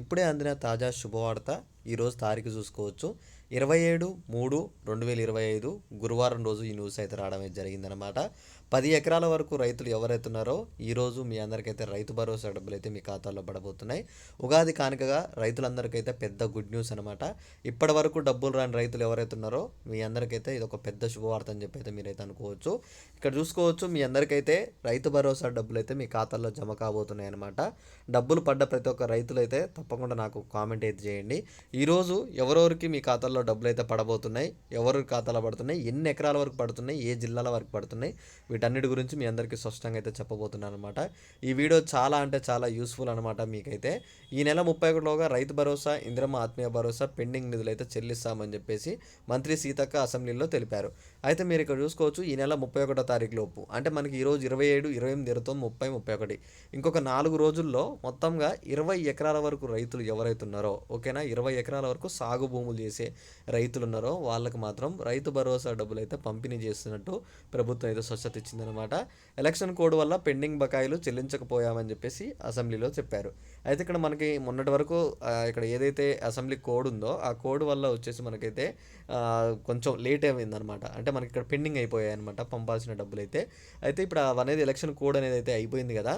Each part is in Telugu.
ఇప్పుడే అందిన తాజా శుభవార్త ఈరోజు తారీఖు చూసుకోవచ్చు. ఇరవై ఏడు మూడు రెండు వేల ఇరవై ఐదు గురువారం రోజు ఈ న్యూస్ అయితే రావడం జరిగిందనమాట పది ఎకరాల వరకు రైతులు ఎవరైతున్నారో ఈరోజు మీ అందరికైతే రైతు భరోసా డబ్బులు అయితే మీ ఖాతాలో పడబోతున్నాయి. ఉగాది కానుకగా రైతులందరికైతే పెద్ద గుడ్ న్యూస్ అనమాట ఇప్పటి వరకు డబ్బులు రాని రైతులు ఎవరైతున్నారో మీ అందరికైతే ఇది ఒక పెద్ద శుభవార్త అని చెప్పి అయితే మీరైతే అనుకోవచ్చు. ఇక్కడ చూసుకోవచ్చు మీ అందరికైతే రైతు భరోసా డబ్బులు అయితే మీ ఖాతాల్లో జమ కాబోతున్నాయి అనమాట డబ్బులు పడ్డ ప్రతి ఒక్క రైతులైతే తప్పకుండా నాకు కామెంట్ అయితే చేయండి. ఈరోజు ఎవరెవరికి మీ ఖాతాల్లో డబ్బులు అయితే పడబోతున్నాయి ఎవరి ఖాతాలో పడుతున్నాయి ఎన్ని ఎకరాల వరకు పడుతున్నాయి ఏ జిల్లాల వరకు పడుతున్నాయి వీటన్నిటి గురించి మీ అందరికీ స్పష్టంగా అయితే చెప్పబోతున్నాను అనమాట ఈ వీడియో చాలా అంటే చాలా యూస్ఫుల్ అనమాట మీకైతే. ఈ నెల ముప్పై ఒకటిలోగా రైతు భరోసా ఇందిరమ్మ ఆత్మీయ భరోసా పెండింగ్ నిధులు అయితే చెల్లిస్తామని చెప్పేసి మంత్రి సీతక్క అసెంబ్లీలో తెలిపారు. అయితే మీరు ఇక్కడ చూసుకోవచ్చు ఈ నెల ముప్పై ఒకటో తారీఖు లోపు అంటే మనకి ఈరోజు ఇరవై ఏడు ఇరవై ఎనిమిది ఇరవై తొమ్మిది ముప్పై ముప్పై ఒకటి. ఇంకొక నాలుగు రోజుల్లో మొత్తంగా ఇరవై ఎకరాల వరకు రైతులు ఎవరైతే ఉన్నారో ఓకేనా? ఇరవై ఎకరాల వరకు సాగు భూములు చేసే రైతులు ఉన్నారో వాళ్ళకి మాత్రం రైతు భరోసా డబ్బులు అయితే పంపిణీ చేస్తున్నట్టు ప్రభుత్వం అయితే స్వచ్ఛత ఇచ్చిందనమాట ఎలక్షన్ కోడ్ వల్ల పెండింగ్ బకాయిలు చెల్లించకపోయామని చెప్పేసి అసెంబ్లీలో చెప్పారు. అయితే ఇక్కడ మనకి మొన్నటి వరకు ఇక్కడ ఏదైతే అసెంబ్లీ కోడ్ ఉందో ఆ కోడ్ వల్ల వచ్చేసి మనకైతే కొంచెం లేట్ అయిందనమాట అంటే మనకి ఇక్కడ పెండింగ్ అయిపోయాయి అనమాట పంపాల్సిన డబ్బులు అయితే అయితే ఇప్పుడు అనేది ఎలక్షన్ కోడ్ అనేది అయితే అయిపోయింది కదా.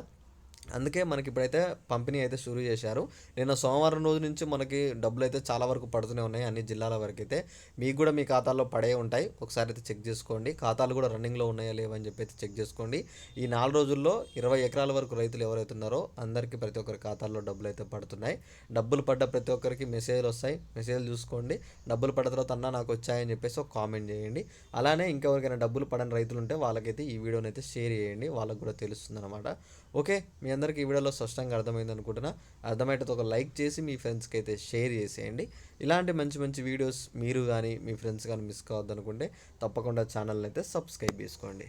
అందుకే మనకి ఇప్పుడైతే పంపిణీ అయితే షురూ చేశారు. నిన్న సోమవారం రోజు నుంచి మనకి డబ్బులు అయితే చాలా వరకు పడుతూనే ఉన్నాయి. అన్ని జిల్లాల వరకు అయితే మీకు కూడా మీ ఖాతాల్లో పడే ఉంటాయి. ఒకసారి అయితే చెక్ చేసుకోండి. ఖాతాలు కూడా రన్నింగ్లో ఉన్నాయా లేవని చెప్పి అయితే చెక్ చేసుకోండి. ఈ నాలుగు రోజుల్లో ఇరవై ఎకరాల వరకు రైతులు ఎవరైతే ఉన్నారో అందరికీ ప్రతి ఒక్కరి ఖాతాల్లో డబ్బులు అయితే పడుతున్నాయి. డబ్బులు పడ్డ ప్రతి ఒక్కరికి మెసేజ్లు వస్తాయి. మెసేజ్లు చూసుకోండి. డబ్బులు పడ్డ తర్వాత అన్నా నాకు వచ్చాయని చెప్పేసి ఒక కామెంట్ చేయండి. అలానే ఇంకెవరికైనా డబ్బులు పడని రైతులు ఉంటే వాళ్ళకైతే ఈ వీడియోని అయితే షేర్ చేయండి. వాళ్ళకి కూడా తెలుస్తుంది అనమాట ఓకే మీ అందరికీ ఈ వీడియోలో స్పష్టంగా అర్థమైంది అనుకుంటున్నా. అర్థమైతే ఒక లైక్ చేసి మీ ఫ్రెండ్స్కి అయితే షేర్ చేసేయండి. ఇలాంటి మంచి మంచి వీడియోస్ మీరు కానీ మీ ఫ్రెండ్స్ కానీ మిస్ కావద్దనుకుంటే తప్పకుండా ఛానల్ని అయితే సబ్స్క్రైబ్ చేసుకోండి.